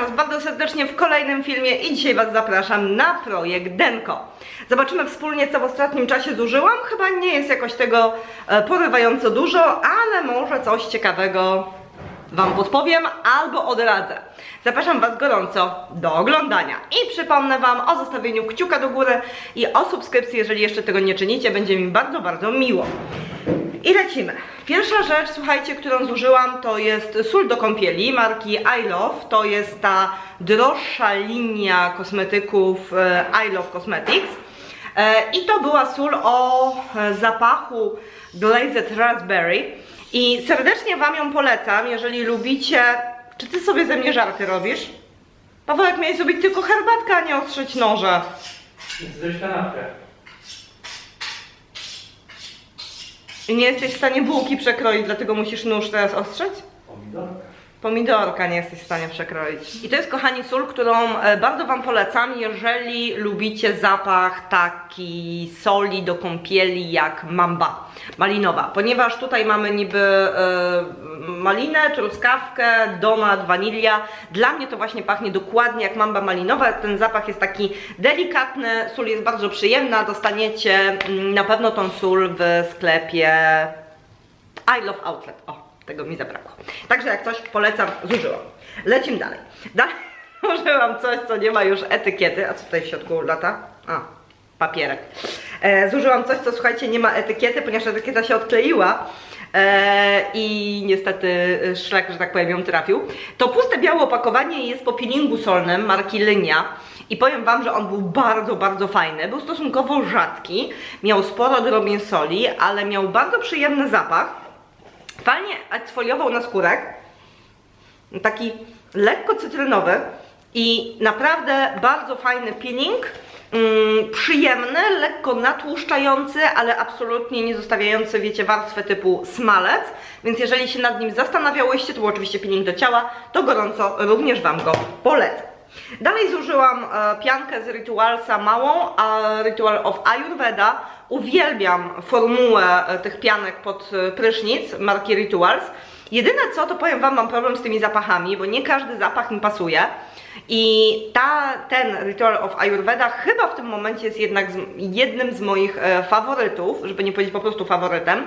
Was bardzo serdecznie w kolejnym filmie i dzisiaj Was zapraszam na projekt Denko. Zobaczymy wspólnie, co w ostatnim czasie zużyłam. Chyba nie jest jakoś tego e, porywająco dużo, ale może coś ciekawego Wam podpowiem albo odradzę. Zapraszam Was gorąco do oglądania i przypomnę Wam o zostawieniu kciuka do góry i o subskrypcji, jeżeli jeszcze tego nie czynicie, będzie mi bardzo, bardzo miło. I lecimy. Pierwsza rzecz, słuchajcie, którą zużyłam, to jest sól do kąpieli marki I Love. To jest ta droższa linia kosmetyków e, I Love Cosmetics. E, I to była sól o zapachu Glazed Raspberry. I serdecznie Wam ją polecam, jeżeli lubicie. Czy Ty sobie ze mnie żarty robisz? Pawełek, miałeś zrobić tylko herbatkę, a nie ostrzyć noże. Zrobić kanapkę. I nie jesteś w stanie bułki przekroić, dlatego musisz nóż teraz ostrzeć? Pomidorka. Pomidorka nie jesteś w stanie przekroić. I to jest, kochani, sól, którą e, bardzo Wam polecam, jeżeli lubicie zapach taki soli do kąpieli jak mamba malinowa. Ponieważ tutaj mamy niby e, malinę, truskawkę, donat, wanilia. Dla mnie to właśnie pachnie dokładnie jak mamba malinowa. Ten zapach jest taki delikatny, sól jest bardzo przyjemna. Dostaniecie mm, na pewno tą sól w sklepie I Love Outlet. O, tego mi zabrakło. Także jak coś polecam, zużyłam. Lecimy dalej. Dalej użyłam coś, co nie ma już etykiety. A co tutaj w środku lata? A, papierek. E, zużyłam coś, co słuchajcie, nie ma etykiety, ponieważ etykieta się odkleiła. E, I niestety szlak, że tak powiem, ją trafił. To puste białe opakowanie jest po peelingu solnym marki Lynia. I powiem Wam, że on był bardzo, bardzo fajny. Był stosunkowo rzadki, miał sporo odrobin soli, ale miał bardzo przyjemny zapach. Fajnie eksfoliował na skórek. Taki lekko cytrynowy i naprawdę bardzo fajny peeling. Mm, przyjemny, lekko natłuszczający, ale absolutnie nie zostawiający, wiecie, warstwy typu smalec. Więc jeżeli się nad nim zastanawiałyście, to był oczywiście peeling do ciała, to gorąco również Wam go polecę. Dalej zużyłam e, piankę z Ritualsa małą, a Ritual of Ayurveda. Uwielbiam formułę e, tych pianek pod e, prysznic marki Rituals. Jedyne co, to powiem Wam, mam problem z tymi zapachami, bo nie każdy zapach mi pasuje. I ta, ten Ritual of Ayurveda chyba w tym momencie jest jednak z, jednym z moich e, faworytów, żeby nie powiedzieć po prostu faworytem,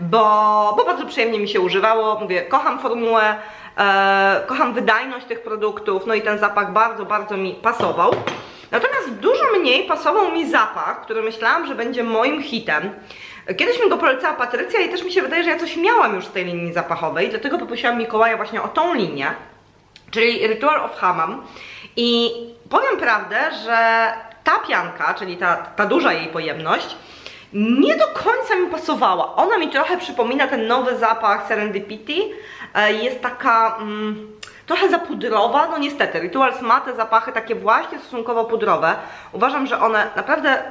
bo, bo bardzo przyjemnie mi się używało. Mówię, kocham formułę, e, kocham wydajność tych produktów, no i ten zapach bardzo, bardzo mi pasował. Natomiast dużo mniej pasował mi zapach, który myślałam, że będzie moim hitem. Kiedyś mi go polecała Patrycja i też mi się wydaje, że ja coś miałam już z tej linii zapachowej, dlatego poprosiłam Mikołaja właśnie o tą linię, czyli Ritual of Hammam. I powiem prawdę, że ta pianka, czyli ta, ta duża jej pojemność, nie do końca mi pasowała. Ona mi trochę przypomina ten nowy zapach Serendipity. E, Jest taka mm, trochę za pudrowa, no niestety. Rituals ma te zapachy takie właśnie stosunkowo pudrowe. Uważam, że one naprawdę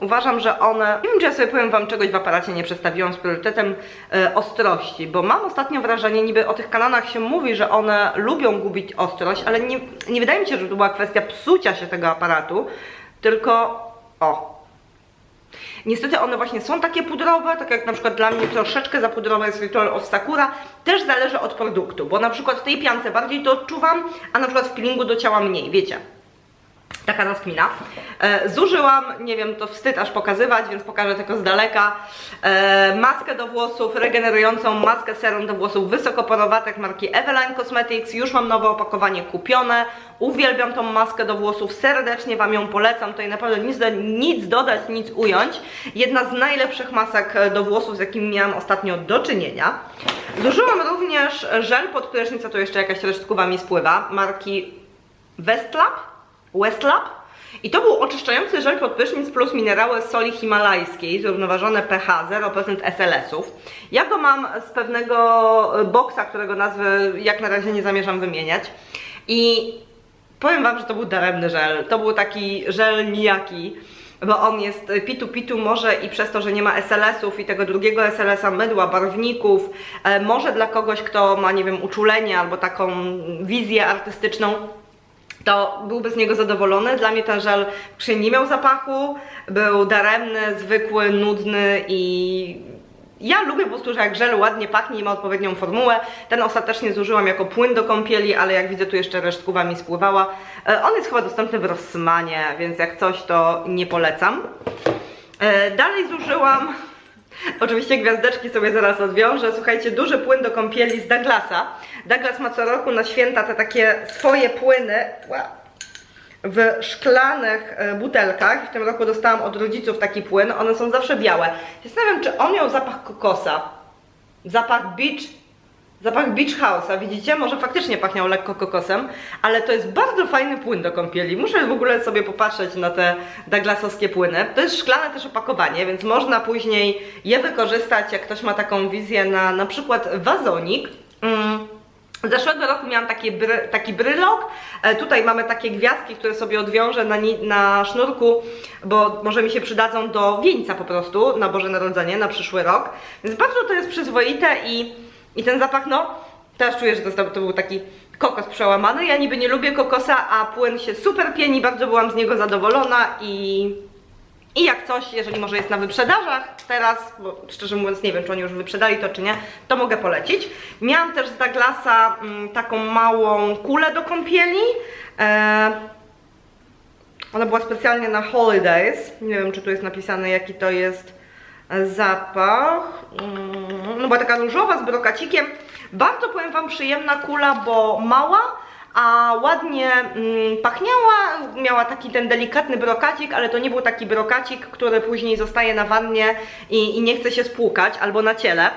Uważam, że one. Nie wiem, czy ja sobie powiem Wam czegoś w aparacie nie przedstawiłam z priorytetem e, ostrości, bo mam ostatnio wrażenie, niby o tych kanonach się mówi, że one lubią gubić ostrość, ale nie, nie wydaje mi się, że to była kwestia psucia się tego aparatu, tylko o. Niestety one właśnie są takie pudrowe, tak jak na przykład dla mnie troszeczkę za pudrowe jest Ritual of Sakura. Też zależy od produktu, bo na przykład w tej piance bardziej to odczuwam, a na przykład w peelingu do ciała mniej, wiecie. Taka rozkmina. E, zużyłam, nie wiem, to wstyd aż pokazywać, więc pokażę tylko z daleka. E, maskę do włosów, regenerującą maskę serum do włosów wysokoporowatek marki Eveline Cosmetics. Już mam nowe opakowanie kupione. Uwielbiam tą maskę do włosów, serdecznie Wam ją polecam. Tutaj naprawdę nic, do, nic dodać, nic ująć. Jedna z najlepszych masek e, do włosów, z jakimi miałam ostatnio do czynienia. Zużyłam również żel pod prysznic, tu jeszcze jakaś resztkuwa mi spływa, marki Westlab. Westlab. I to był oczyszczający żel pod prysznic plus minerały soli himalajskiej, zrównoważone pH, 0% SLS-ów. Ja go mam z pewnego boksa, którego nazwy jak na razie nie zamierzam wymieniać. I powiem Wam, że to był daremny żel. To był taki żel nijaki, bo on jest pitu-pitu może i przez to, że nie ma SLS-ów i tego drugiego SLS-a, mydła, barwników, e, może dla kogoś, kto ma, nie wiem, uczulenie albo taką wizję artystyczną, to byłby z niego zadowolony. Dla mnie ten żel nie miał zapachu, był daremny, zwykły, nudny i ja lubię po prostu, że jak żel ładnie pachnie i ma odpowiednią formułę. Ten ostatecznie zużyłam jako płyn do kąpieli, ale jak widzę tu jeszcze resztkuwa mi spływała. E, On jest chyba dostępny w Rossmanie, więc jak coś to nie polecam. E, Dalej zużyłam Oczywiście gwiazdeczki sobie zaraz odwiążę. Słuchajcie, duży płyn do kąpieli z Douglasa. Douglas ma co roku na święta te takie swoje płyny w szklanych e, butelkach. W tym roku dostałam od rodziców taki płyn. One są zawsze białe. Zastanawiam, czy on miał zapach kokosa. Zapach beach Zapach Beach House'a, widzicie? Może faktycznie pachniał lekko kokosem, ale to jest bardzo fajny płyn do kąpieli. Muszę w ogóle sobie popatrzeć na te Douglasowskie płyny. To jest szklane też opakowanie, więc można później je wykorzystać, jak ktoś ma taką wizję na na przykład wazonik. Mm. Zeszłego roku miałam taki, bry, taki brylok. E, tutaj mamy takie gwiazdki, które sobie odwiążę na, na sznurku, bo może mi się przydadzą do wieńca po prostu na Boże Narodzenie, na przyszły rok. Więc bardzo to jest przyzwoite i, i ten zapach, no, teraz czuję, że to, to, był taki kokos przełamany. Ja niby nie lubię kokosa, a płyn się super pieni, bardzo byłam z niego zadowolona i i jak coś, jeżeli może jest na wyprzedażach teraz, bo szczerze mówiąc nie wiem, czy oni już wyprzedali to czy nie, to mogę polecić. Miałam też z Douglasa mm, taką małą kulę do kąpieli. E, ona była specjalnie na holidays. Nie wiem, czy tu jest napisane, jaki to jest zapach. Mm, No była taka różowa z brokacikiem. Bardzo powiem Wam przyjemna kula, bo mała, a ładnie mm, pachniała, miała taki ten delikatny brokacik, ale to nie był taki brokacik, który później zostaje na wannie i, i nie chce się spłukać, albo na ciele.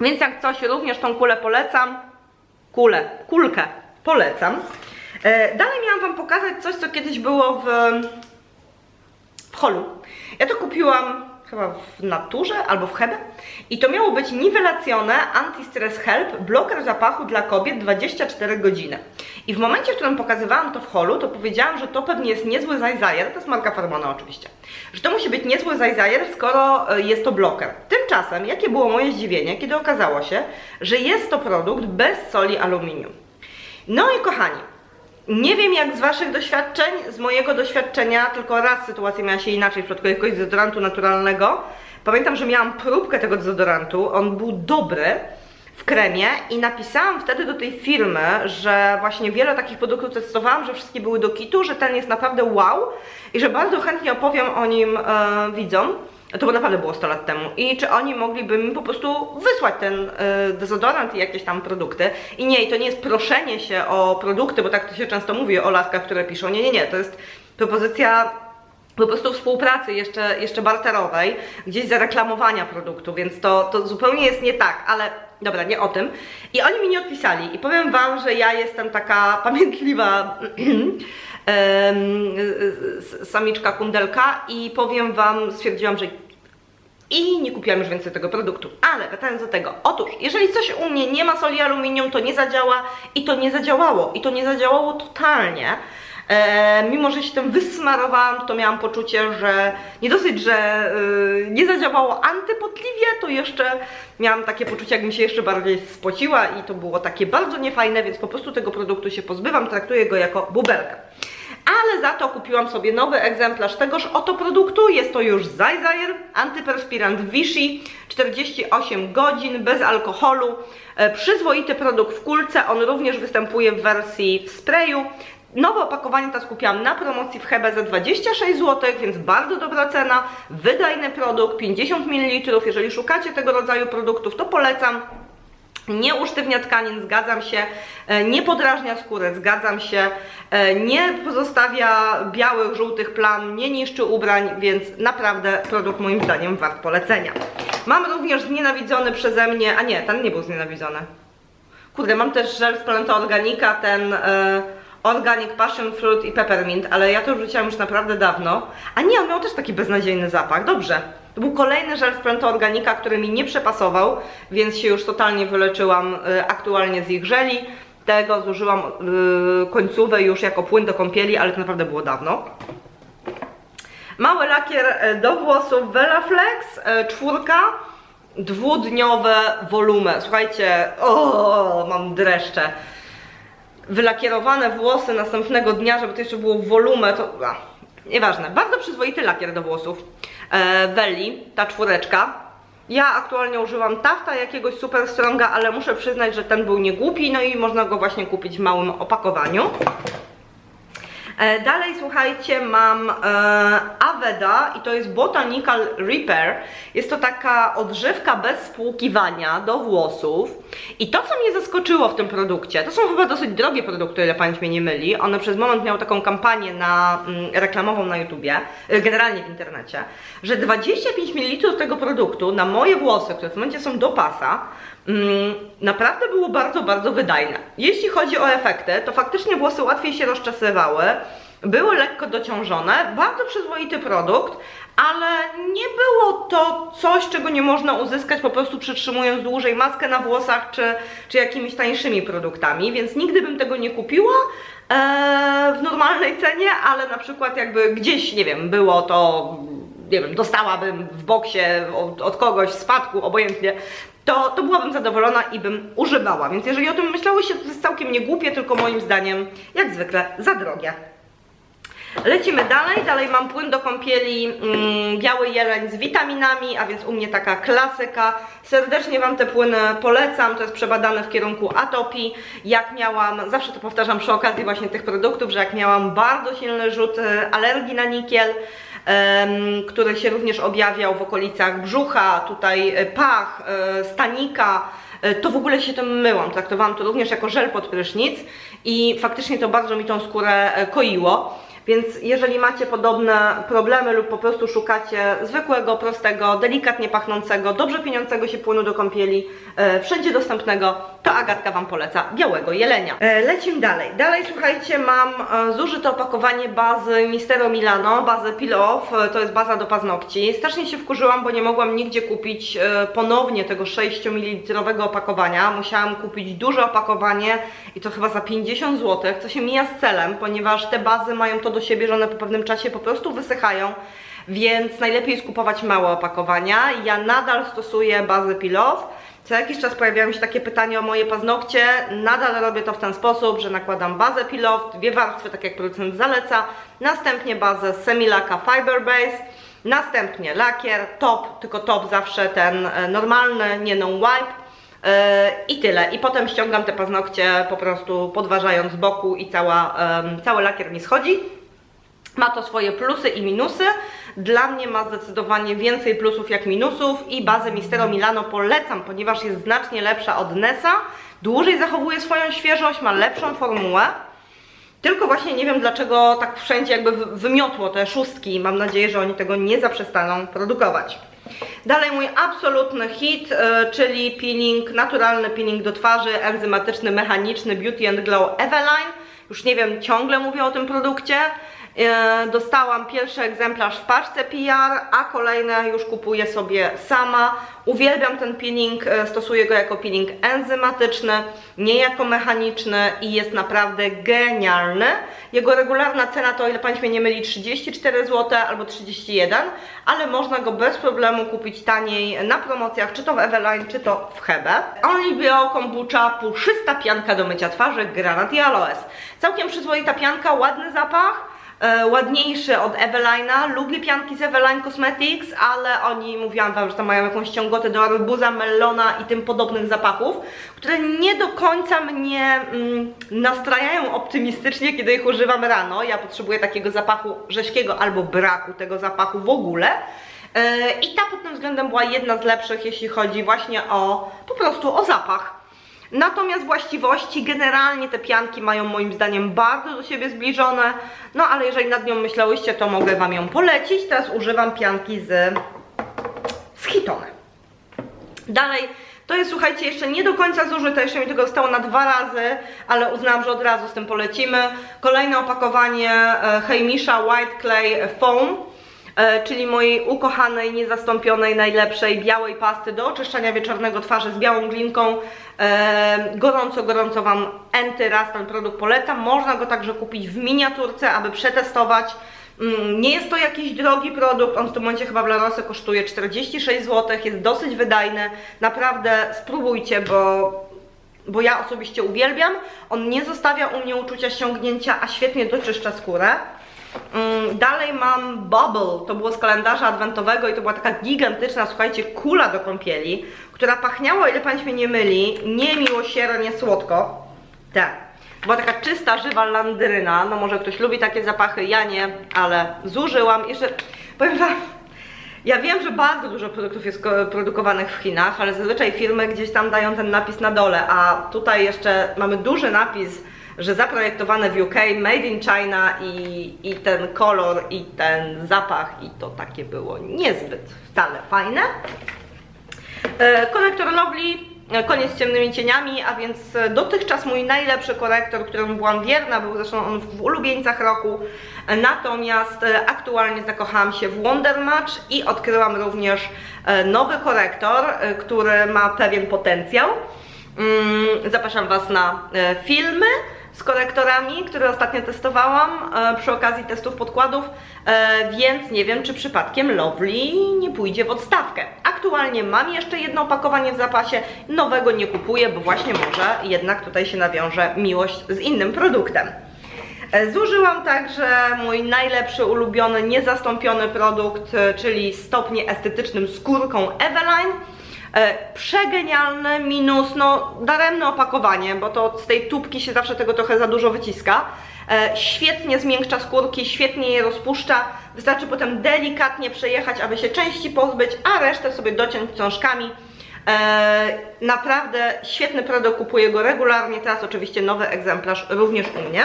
Więc jak coś, również tą kulę polecam. Kulę, kulkę polecam. E, dalej miałam Wam pokazać coś, co kiedyś było w, w holu. Ja to kupiłam chyba w naturze albo w Hebe i to miało być niwelacione anti-stress help, bloker zapachu dla kobiet 24 godziny. I w momencie, w którym pokazywałam to w holu, to powiedziałam, że to pewnie jest niezły zajzajer, to jest marka Farmona oczywiście, że to musi być niezły zajzajer, skoro e, jest to bloker. Tymczasem, jakie było moje zdziwienie, kiedy okazało się, że jest to produkt bez soli aluminium. No i kochani, nie wiem jak z Waszych doświadczeń, z mojego doświadczenia, tylko raz sytuacja miała się inaczej w przypadku jakiegoś dezodorantu naturalnego. Pamiętam, że miałam próbkę tego dezodorantu, on był dobry w kremie i napisałam wtedy do tej firmy, że właśnie wiele takich produktów testowałam, że wszystkie były do kitu, że ten jest naprawdę wow i że bardzo chętnie opowiem o nim e, widzom. To było naprawdę było 100 lat temu. I czy oni mogliby mi po prostu wysłać ten y, dezodorant i jakieś tam produkty. I nie, i to nie jest proszenie się o produkty, bo tak to się często mówi o laskach, które piszą. Nie, nie, nie, to jest propozycja po prostu współpracy jeszcze, jeszcze barterowej, gdzieś zareklamowania produktu, więc to, to zupełnie jest nie tak, ale dobra, nie o tym. I oni mi nie odpisali i powiem Wam, że ja jestem taka pamiętliwa samiczka kundelka i powiem Wam, stwierdziłam, że i nie kupiłam już więcej tego produktu. Ale wracając do tego, otóż, jeżeli coś u mnie nie ma soli aluminium, to nie zadziała i to nie zadziałało. I to nie zadziałało totalnie. E, mimo, że się tym wysmarowałam, to miałam poczucie, że nie dosyć, że y, nie zadziałało antypotliwie, to jeszcze miałam takie poczucie, jakbym się jeszcze bardziej spociła i to było takie bardzo niefajne, więc po prostu tego produktu się pozbywam, traktuję go jako bubelkę ale za to kupiłam sobie nowy egzemplarz tegoż oto produktu. Jest to już Zajzajer, antyperspirant Vichy, 48 godzin, bez alkoholu. E, Przyzwoity produkt w kulce, on również występuje w wersji w sprayu. Nowe opakowanie to skupiłam na promocji w Hebe za 26 zł, więc bardzo dobra cena, wydajny produkt, 50 ml. Jeżeli szukacie tego rodzaju produktów, to polecam. Nie usztywnia tkanin, zgadzam się, e, nie podrażnia skóry, zgadzam się, e, nie pozostawia białych, żółtych plam, nie niszczy ubrań, więc naprawdę produkt moim zdaniem wart polecenia. Mam również znienawidzony przeze mnie, a nie, ten nie był znienawidzony. Kurde, mam też żel z Planeta Organika, ten e, Organic Passion Fruit i Peppermint, ale ja to rzuciłam już naprawdę dawno. A nie, on miał też taki beznadziejny zapach, dobrze. To był kolejny żel z Planeta Organika, który mi nie przepasował, więc się już totalnie wyleczyłam e, aktualnie z ich żeli. Tego zużyłam e, końcówę już jako płyn do kąpieli, ale to naprawdę było dawno. Mały lakier e, do włosów Velaflex, czwórka, dwudniowe volume. Słuchajcie, o, mam dreszcze. Wylakierowane włosy następnego dnia, żeby to jeszcze było volume, to a, nieważne. Bardzo przyzwoity lakier do włosów. E, ta czwóreczka. Ja aktualnie używam Tafta jakiegoś Super Stronga, ale muszę przyznać, że ten był niegłupi, no i można go właśnie kupić w małym opakowaniu. E, Dalej słuchajcie, mam e, Aveda i to jest Botanical Repair. Jest to taka odżywka bez spłukiwania do włosów. I to, co mnie zaskoczyło w tym produkcie, to są chyba dosyć drogie produkty, ile pamięć mnie nie myli. One przez moment miały taką kampanię na, mm, reklamową na YouTubie, e, generalnie w internecie, że 25 ml tego produktu na moje włosy, które w momencie są do pasa, naprawdę było bardzo, bardzo wydajne. Jeśli chodzi o efekty, to faktycznie włosy łatwiej się rozczesywały, były lekko dociążone, bardzo przyzwoity produkt, ale nie było to coś, czego nie można uzyskać po prostu przytrzymując dłużej maskę na włosach czy, czy jakimiś tańszymi produktami, więc nigdy bym tego nie kupiła e, w normalnej cenie, ale na przykład jakby gdzieś, nie wiem, było to nie wiem, dostałabym w boksie od kogoś w spadku, obojętnie, to, to byłabym zadowolona i bym używała. Więc jeżeli o tym myślałyście, to jest całkiem nie głupie, tylko moim zdaniem, jak zwykle, za drogie. Lecimy dalej. Dalej mam płyn do kąpieli mm, biały jeleń z witaminami, a więc u mnie taka klasyka. Serdecznie Wam te płyny polecam. To jest przebadane w kierunku atopii. Jak miałam, zawsze to powtarzam przy okazji właśnie tych produktów, że jak miałam bardzo silny rzut e, alergii na nikiel, który się również objawiał w okolicach brzucha, tutaj e, pach, e, stanika, e, to w ogóle się tym myłam. Traktowałam to również jako żel pod prysznic i faktycznie to bardzo mi tą skórę koiło. Więc jeżeli macie podobne problemy lub po prostu szukacie zwykłego, prostego, delikatnie pachnącego, dobrze pieniącego się płynu do kąpieli, e, wszędzie dostępnego, to Agatka Wam poleca białego jelenia. E, lecimy dalej. Dalej słuchajcie, mam e, zużyte opakowanie bazy Mistero Milano, bazę Peel Off, e, to jest baza do paznokci. Strasznie się wkurzyłam, bo nie mogłam nigdzie kupić e, ponownie tego 6 ml opakowania. Musiałam kupić duże opakowanie i to chyba za 50 zł, co się mija z celem, ponieważ te bazy mają to do siebie, że one po pewnym czasie po prostu wysychają, więc najlepiej jest kupować małe opakowania. Ja nadal stosuję bazę Off. Co jakiś czas pojawiają się takie pytania o moje paznokcie. Nadal robię to w ten sposób, że nakładam bazę Off, dwie warstwy, tak jak producent zaleca, następnie bazę Semilaka Fiber Base, następnie lakier, top, tylko top zawsze ten e, normalny, nie non wipe. Yy, I tyle. I potem ściągam te paznokcie po prostu podważając z boku i cała, em, cały lakier mi schodzi. Ma to swoje plusy i minusy. Dla mnie ma zdecydowanie więcej plusów jak minusów i bazę Mistero Milano polecam, ponieważ jest znacznie lepsza od Nesa. Dłużej zachowuje swoją świeżość, ma lepszą formułę. Tylko właśnie nie wiem dlaczego tak wszędzie jakby wy- wymiotło te szóstki. Mam nadzieję, że oni tego nie zaprzestaną produkować. Dalej mój absolutny hit, e, czyli peeling, naturalny peeling do twarzy, enzymatyczny, mechaniczny Beauty and Glow Eveline. Już nie wiem, ciągle mówię o tym produkcie. E, Dostałam pierwszy egzemplarz w paczce PR, a kolejne już kupuję sobie sama. Uwielbiam ten peeling, e, stosuję go jako peeling enzymatyczny, nie jako mechaniczny i jest naprawdę genialny. Jego regularna cena to, o ile Państwo mnie nie myli, 34 zł albo 31, ale można go bez problemu kupić taniej na promocjach, czy to w Eveline, czy to w Hebe. Only Bio Kombucha, puszysta pianka do mycia twarzy, granat i aloes. Całkiem przyzwoita pianka, ładny zapach e, ładniejszy od Eveline'a. Lubię pianki z Eveline Cosmetics, ale oni, mówiłam Wam, że tam mają jakąś ciągotę do arbuza, melona i tym podobnych zapachów, które nie do końca mnie mm, nastrajają optymistycznie, kiedy ich używam rano. Ja potrzebuję takiego zapachu rzeźkiego albo braku tego zapachu w ogóle. E, I ta pod tym względem była jedna z lepszych, jeśli chodzi właśnie o po prostu o zapach. Natomiast właściwości generalnie te pianki mają moim zdaniem bardzo do siebie zbliżone. No ale jeżeli nad nią myślałyście, to mogę Wam ją polecić. Teraz używam pianki z, z Hitone. Dalej, to jest słuchajcie jeszcze nie do końca zużyte, jeszcze mi tego zostało na dwa razy, ale uznałam, że od razu z tym polecimy. Kolejne opakowanie e, Heimisha White Clay Foam czyli mojej ukochanej, niezastąpionej, najlepszej białej pasty do oczyszczania wieczornego twarzy z białą glinką. E, gorąco, gorąco Wam enty raz ten produkt polecam. Można go także kupić w miniaturce, aby przetestować. Mm, Nie jest to jakiś drogi produkt, on w tym momencie chyba w Larosy kosztuje 46 zł, jest dosyć wydajny. Naprawdę spróbujcie, bo bo ja osobiście uwielbiam. On nie zostawia u mnie uczucia ściągnięcia, a świetnie doczyszcza skórę. Mm, Dalej mam Bubble, to było z kalendarza adwentowego i to była taka gigantyczna, słuchajcie, kula do kąpieli, która pachniała, ile Pani mnie nie myli, niemiłosiernie słodko. Tak. Była taka czysta, żywa landryna. No może ktoś lubi takie zapachy, ja nie, ale zużyłam. Jeszcze powiem Wam, ja wiem, że bardzo dużo produktów jest ko- produkowanych w Chinach, ale zazwyczaj firmy gdzieś tam dają ten napis na dole, a tutaj jeszcze mamy duży napis, że zaprojektowane w UK, made in China i, i ten kolor, i ten zapach, i to takie było niezbyt wcale fajne. E, Korektor Lovely, e, koniec z ciemnymi cieniami, a więc e, dotychczas mój najlepszy korektor, któremu byłam wierna, był zresztą on w ulubieńcach roku. Natomiast aktualnie zakochałam się w Wonder Match i odkryłam również nowy korektor, który ma pewien potencjał. Mm, Zapraszam Was na filmy z korektorami, które ostatnio testowałam e, przy okazji testów podkładów, e, więc nie wiem, czy przypadkiem Lovely nie pójdzie w odstawkę. Aktualnie mam jeszcze jedno opakowanie w zapasie, nowego nie kupuję, bo właśnie może jednak tutaj się nawiąże miłość z innym produktem. E, Zużyłam także mój najlepszy, ulubiony, niezastąpiony produkt, czyli stopnie estetycznym skórką Eveline. E, Przegenialne, minus, no daremne opakowanie, bo to z tej tubki się zawsze tego trochę za dużo wyciska. E, Świetnie zmiękcza skórki, świetnie je rozpuszcza. Wystarczy potem delikatnie przejechać, aby się części pozbyć, a resztę sobie dociąć cążkami. E, naprawdę świetny produkt, kupuję go regularnie. Teraz oczywiście nowy egzemplarz również u mnie.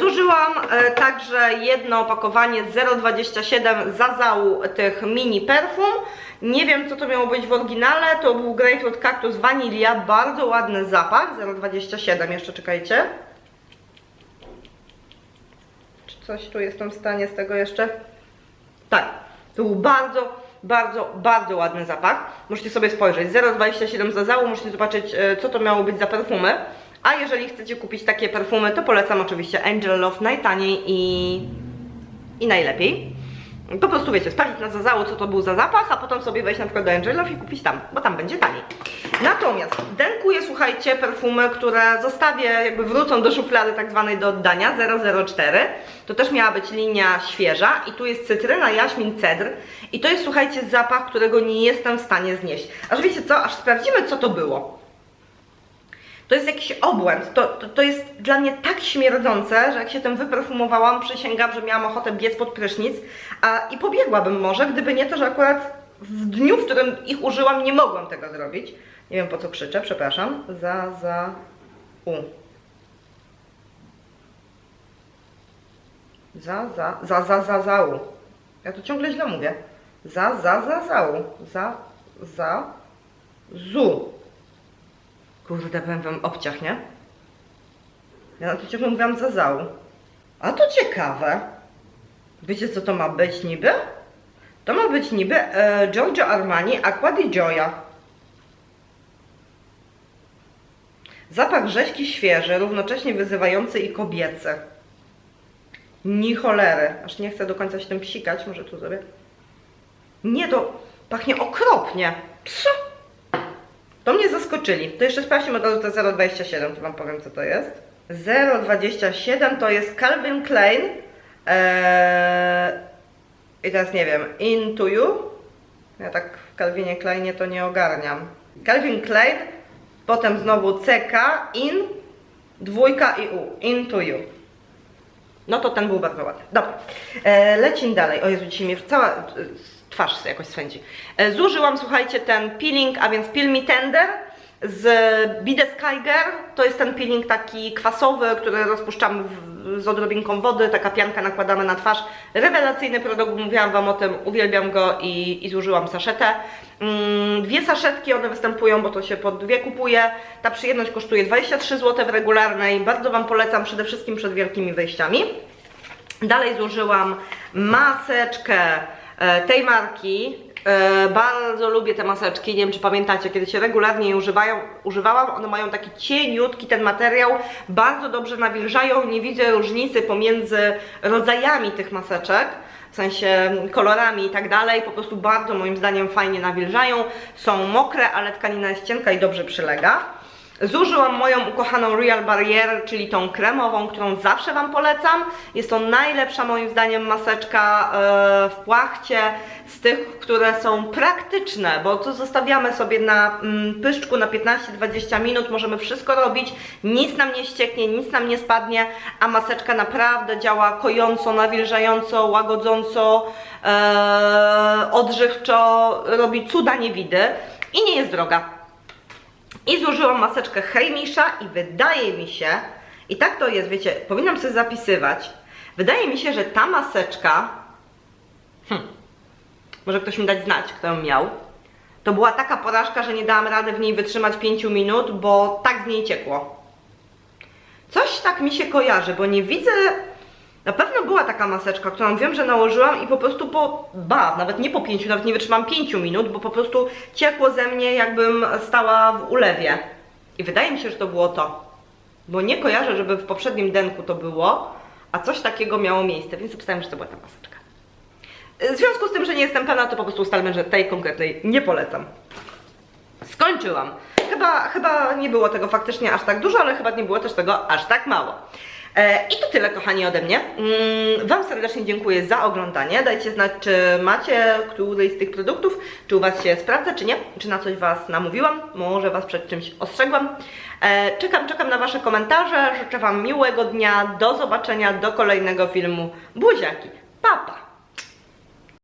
Zużyłam także jedno opakowanie 0,27 zazału tych mini perfum. Nie wiem co to miało być w oryginale, to był grapefruit cactus vanilla, bardzo ładny zapach, 0,27 jeszcze czekajcie. Czy coś tu jestem w stanie z tego jeszcze? Tak, to był bardzo, bardzo, bardzo ładny zapach. Możecie sobie spojrzeć, 0,27 zazału, możecie zobaczyć e, co to miało być za perfumy. A jeżeli chcecie kupić takie perfumy, to polecam oczywiście Angel Love najtaniej i, i najlepiej. Po prostu wiecie, sprawdzić na Zazało, co to był za zapach, a potem sobie wejść na przykład do Angel Love i kupić tam, bo tam będzie taniej. Natomiast denkuję, słuchajcie, perfumy, które zostawię, jakby wrócą do szuflady tak zwanej do oddania, 004. To też miała być linia świeża i tu jest cytryna, jaśmin, cedr. I to jest, słuchajcie, zapach, którego nie jestem w stanie znieść. Aż wiecie co, aż sprawdzimy, co to było. To jest jakiś obłęd. To, to, to jest dla mnie tak śmierdzące, że jak się tym wyperfumowałam, przysięgam, że miałam ochotę biec pod prysznic a, i pobiegłabym może, gdyby nie to, że akurat w dniu, w którym ich użyłam, nie mogłam tego zrobić. Nie wiem po co krzyczę, przepraszam. Za, za, u. Za, za, za, za, za, za, u. Ja to ciągle źle mówię. Za, za, za, za, u. Za, za, zu. Kurde, powiem wam obciach, nie? Ja na to ciągle mówiłam za zał. A to ciekawe. Wiecie co to ma być niby? To ma być niby e, Giorgio Armani Aqua di Gioia. Zapach rzeźki świeży, równocześnie wyzywający i kobiecy. Ni cholery. Aż nie chcę do końca się tym psikać, może tu zrobię. Nie, to pachnie okropnie. Psu. To mnie zaskoczyli. To jeszcze sprawdźmy od razu te 0,27, to Wam powiem co to jest. 0,27 to jest Calvin Klein. Eee, I teraz nie wiem, Into You. Ja tak w Calvinie Kleinie to nie ogarniam. Calvin Klein, potem znowu CK, In, dwójka i U. Into You. No to ten był bardzo ładny. Dobra, e, lecimy dalej. O Jezu, dzisiaj mnie cała twarz jakoś swędzi. E, zużyłam, słuchajcie, ten peeling, a więc Peel Me Tender z Bide Skyger. To jest ten peeling taki kwasowy, który rozpuszczamy w, z odrobinką wody, taka pianka nakładamy na twarz. Rewelacyjny produkt, mówiłam Wam o tym, uwielbiam go i, i zużyłam saszetę. Mm, dwie saszetki, one występują, bo to się po dwie kupuje. Ta przyjemność kosztuje 23 zł w regularnej. Bardzo Wam polecam, przede wszystkim przed wielkimi wyjściami. Dalej zużyłam maseczkę tej marki. E, bardzo lubię te maseczki, nie wiem czy pamiętacie, kiedy się regularnie je używają, używałam, one mają taki cieniutki ten materiał, bardzo dobrze nawilżają, nie widzę różnicy pomiędzy rodzajami tych maseczek, w sensie kolorami i tak dalej, po prostu bardzo moim zdaniem fajnie nawilżają, są mokre, ale tkanina jest cienka i dobrze przylega. Zużyłam moją ukochaną Real Barrier, czyli tą kremową, którą zawsze Wam polecam. Jest to najlepsza moim zdaniem maseczka e, w płachcie z tych, które są praktyczne, bo to zostawiamy sobie na mm, pyszczku na 15-20 minut, możemy wszystko robić, nic nam nie ścieknie, nic nam nie spadnie, a maseczka naprawdę działa kojąco, nawilżająco, łagodząco, e, odżywczo, robi cuda niewidy i nie jest droga. I zużyłam maseczkę Heimisza i wydaje mi się, i tak to jest, wiecie, powinnam sobie zapisywać, wydaje mi się, że ta maseczka, hm, może ktoś mi dać znać, kto ją miał, to była taka porażka, że nie dałam rady w niej wytrzymać 5 minut, bo tak z niej ciekło. Coś tak mi się kojarzy, bo nie widzę. Na pewno była taka maseczka, którą wiem, że nałożyłam i po prostu po. Ba, nawet nie po 5, nawet nie wytrzymam 5 minut, bo po prostu ciekło ze mnie, jakbym stała w ulewie. I wydaje mi się, że to było to. Bo nie kojarzę, żeby w poprzednim denku to było, a coś takiego miało miejsce, więc obstałem, że to była ta maseczka. W związku z tym, że nie jestem pewna, to po prostu ustalmy, że tej konkretnej nie polecam. Skończyłam. Chyba, chyba nie było tego faktycznie aż tak dużo, ale chyba nie było też tego aż tak mało. E, I to tyle, kochani, ode mnie. Mm, Wam serdecznie dziękuję za oglądanie. Dajcie znać, czy macie któryś z tych produktów, czy u Was się sprawdza, czy nie, czy na coś Was namówiłam, może Was przed czymś ostrzegłam. E, Czekam, czekam na Wasze komentarze. Życzę Wam miłego dnia. Do zobaczenia, do kolejnego filmu. Buziaki. Papa. Pa.